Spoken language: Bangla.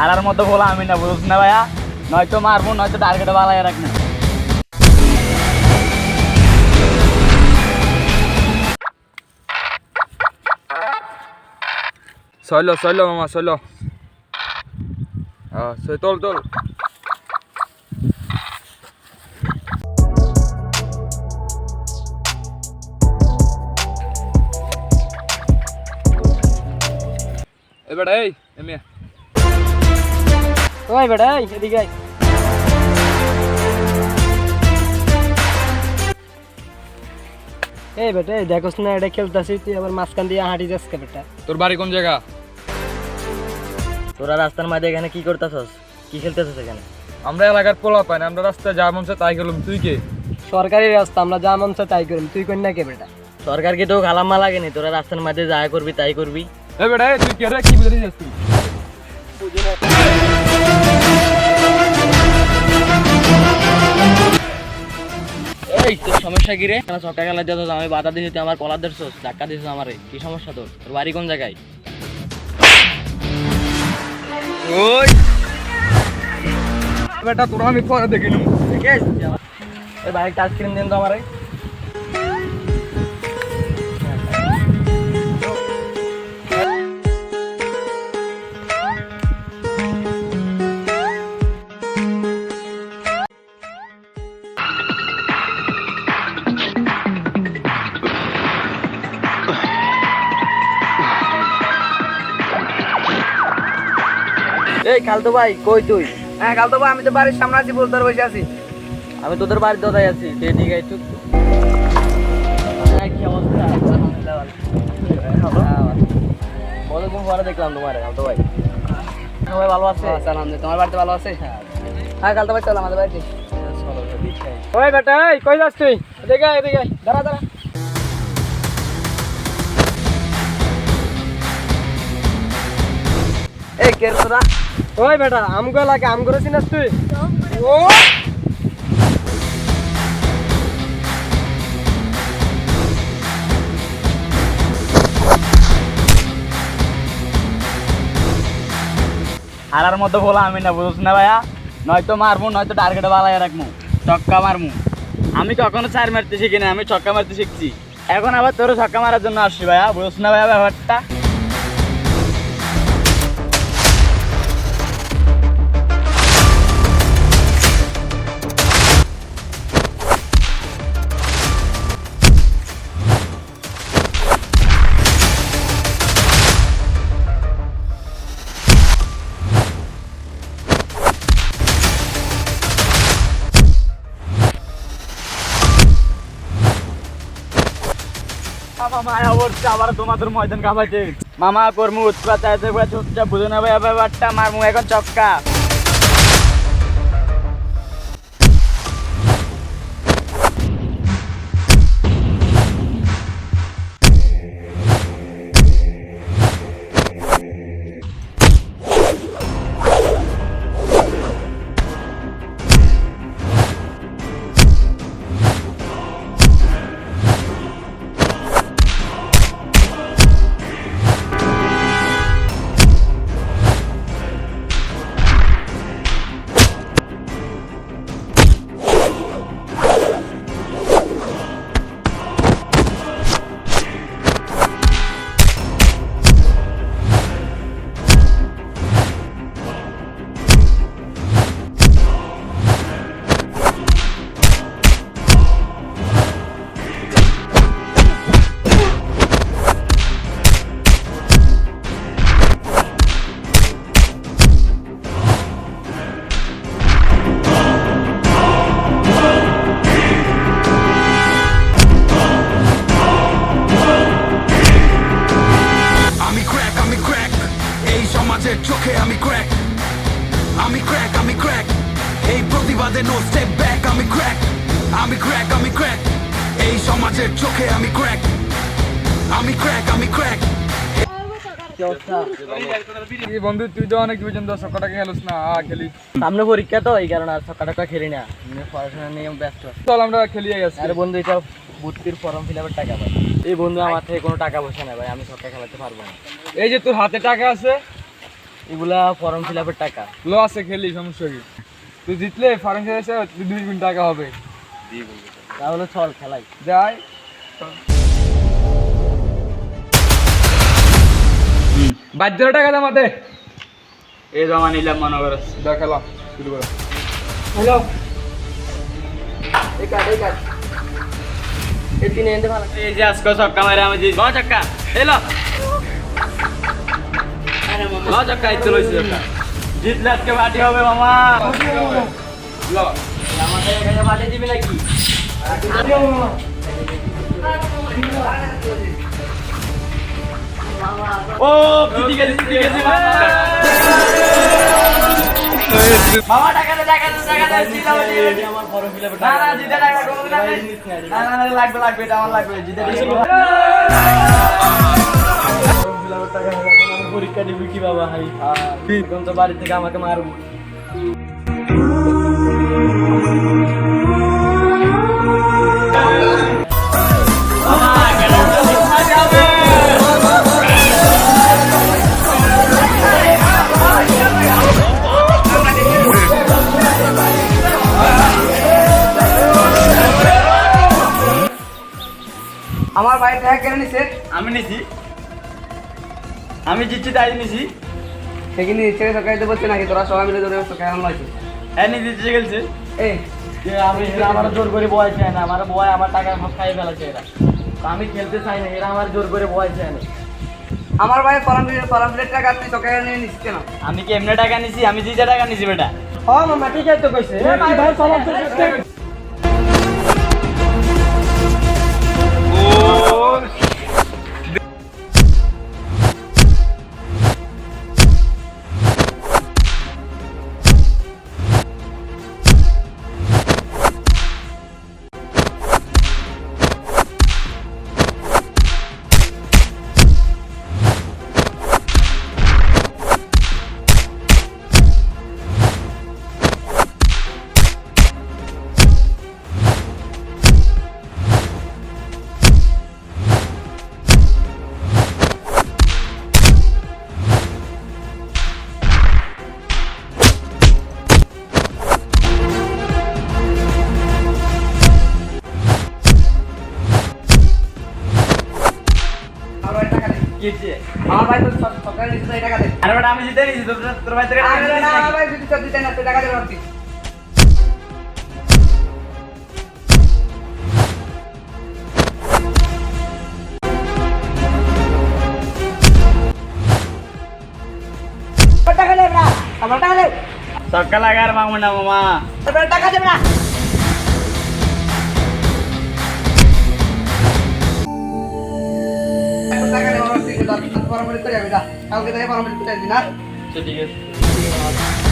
হারার মতো বলা আমি না, বুঝছ না ভাইয়া? নয়তো মারবো, নয়তো টার্গেটে বালাই রাখ না ছয়লো ছয়লো মামা ছয়লো হ্যাঁ তোল তোল এবার এই এমনি ওই বেটা এদিকে আয়। এই বেটা এই দেখোস না এটা খেলতেছি তুই আবার মাঝখান দিয়ে হাঁটি যাস কে বেটা? তোর বাড়ি কোন জায়গা? তোরা রাস্তার মাঝে এখানে কি করতেছস? কি খেলতেছস এখানে? আমরা এলাকার পোলা পাই না আমরা রাস্তায় যা মন চায় তাই করলাম তুই কে? সরকারি রাস্তা আমরা যা মন চায় তাই করলাম তুই কন্যা কে বেটা? সরকারকে তো গালাম্মা লাগেনি তোরা রাস্তার মাঝে যা করবি তাই করবি। এ বেটা তুই কে রে? কি বুঝে তুই এই তোর সমস্যা কি রে? কেন চক্কা খেলা দিয়েছ আমি বাধা দিয়েছি তুই আমার কলার ধরছস ধাক্কা দিয়েছিস আমারে। কি সমস্যা তোর? তোর বাড়ি কোন জায়গায়? ওই। বেটা তোরা আমি পরে দেখি নেব ঠিক আছে? বাইকটা আইসক্রিম দিন তো আমারে। এই খালতো ভাই কই তুই? হ্যাঁ কাল তো ভাই আমি তো বাড়ির সামনে আছি বলতে বসে আছি। আমি তোদের বাড়ির দাদাই আছি তুই এদিকে একটু কি অবস্থা? কতদিন পরে দেখলাম তোমার খালতো ভাই। সবাই ভালো আছে? সালাম তোমার বাড়িতে ভালো আছে? হ্যাঁ। কাল তো ভাই চল আমাদের বাড়িতে। ওই বেটা কই যাস তুই? এদিকে এদিকে দাঁড়া দাঁড়া। এই ওই বেটা আমগো লাগে আম করে চিনাস তুই? ও! হারার মতো বলা আমি না, বুঝছ না ভাইয়া? নয়তো মারবো নয়তো টার্গেট বালাই রাখব ছক্কা মারবো আমি কখনো চার মারতে শিখি না আমি ছক্কা মারতে শিখছি। এখন আবার তোর ছক্কা মারার জন্য আসছি ভাইয়া, বুঝছ না ভাইয়া ব্যাপারটা? মামা কর্ম উৎপাত আছে বুঝে নেবে ব্যাপারটা মারমু এখন চক্কা। এই চোখে আমি ক্র্যাক আমি ক্র্যাক আমি ক্র্যাক এই প্রতিবাদে নো স্টেপ ব্যাক আমি ক্র্যাক আমি ক্র্যাক আমি ক্র্যাক এই সমাজের চোখে আমি ক্র্যাক আমি ক্র্যাক আমি ক্র্যাক এই বন্ধু তুই তো অনেক পর্যন্ত সকালটাকে খেলোস না? খেলি। সামনে পরীক্ষা তো এই কারণে আর খেলি না। পড়াশোনা নিয়ে ব্যস্ত। চল আমরা খেলিয়ে গেছি আরে বন্ধু এটা ভর্তির ফর্ম ফিল আপের টাকা ভাই। এই বন্ধু আমার থেকে কোনো টাকা পয়সা নেই ভাই আমি ছক্কা খেলাতে পারব না। এই যে তোর হাতে টাকা আছে এগুলা ফর্ম ফিল আপের টাকা। লো আছে খেলি সমস্যা কি? তুই জিতলে ফারেন এসে দুই গুণ টাকা হবে। তাহলে চল খেলাই। যাই। বাধ্যের টাকা জমাতে এই জমা নিলাম মনে করো। যা খেলা শুরু করো। হ্যালো। এই কাট এই কাট এই তিন এনে ভালো। এই যে আজকে ছক্কা মারে আমি জিত গো ছক্কা। এলো ছক্কা এই তো লইছি ছক্কা জিতলে আজকে পার্টি হবে মামা। লো আমাদের এখানে পার্টি দিবি নাকি? ও জিতে গেছি জিতে গেছি মামা। মামা টাকা দে টাকা দে টাকা দে আমার ফর্ম ফিল না না জিতে টাকা কোনো না না না না লাগবে লাগবে এটা আমার লাগবে জিতে পরীক্ষা দিবি কি বাবা হাই এখন তো বাড়ি থেকে আমাকে মারবো। আমার ভাই টাকা কেন নিছে আমি নিছি। আমি জিতছি তাই নিছি সেখানে ইচ্ছে সরকারি তো বলছে নাকি? তোরা সবাই মিলে ধরে সরকারি আনলো আছে? হ্যাঁ নিয়ে জিতে গেছে এই যে আমি এরা আমার জোর করে বয় চায় না আমার বয় আমার টাকা সব খাই ফেলাছে এরা। তো আমি খেলতে চাই না এরা আমার জোর করে বয় চায় না। আমার ভাই ফর্ম ফর্ম ফিলের টাকা তুই সরকারি নিয়ে নিস কেন? আমি কি এমনি টাকা নিছি? আমি জিতে টাকা নিছি বেটা। হ্যাঁ মামা ঠিক আছে তো কইছে। ভাই ফর্ম ফিল আমার ভাই? আমার তো সরকারি নিছে টাকা দে আরে বেটা আমি জিতে নিছি তোর তোর ভাই থেকে টাকা না নাকি? ভাই যদি তোর দিতে না তুই টাকা দে ভাবছি। টাকা দে টাকা দে ছক্কা লাগা আর মামু। না মামা টাকা দেবে না। টাকা দেবে আমার ঠিক আছে কালকে থেকে পরামর্শ করে যাবি না। আচ্ছা, ঠিক আছে।